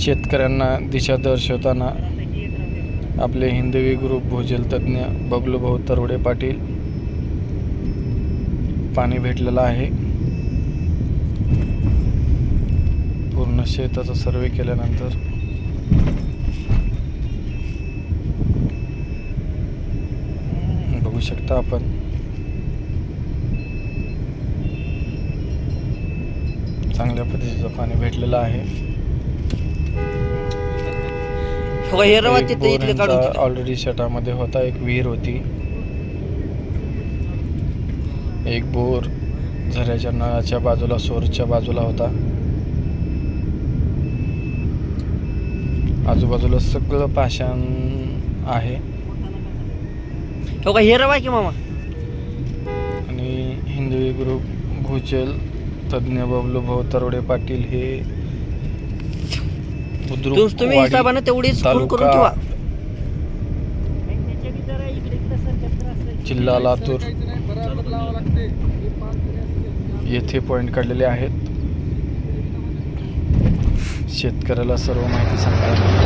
शेतकऱ्यांना दिशा दर्शवताना आपले हिंदवी ग्रुप भूजल तज्ज्ञ बबलूभाऊ तरुडे पाटील पाणी भेटलेलं आहे. पूर्ण शेताचा सर्वे केल्यानंतर बघू शकता आपण. चांगल्या पद्धतीचं पाणी भेटलेलं आहे. हो रवा तिथे इथले काढून तिथे. ऑलरेडी शेतामध्ये होता एक विहीर होती. एक बोर झऱ्याच्या नळाच्या बाजूला सोरच्या बाजूला होता. आजूबाजूला सगळं पाषाण आहे. हो का हे रवा की मामा? आणि हिंदवी ग्रुप भूजल तज्ज्ञ बबलू भाऊ तरवडे पाटील हे बुद्रुक तुम्ही हिसाबानं तेवढीच करून ठेवा. जिल्हा लातूर. येथे पॉइंट काढलेले आहेत. शेतकऱ्याला सर्व माहिती सांगतात.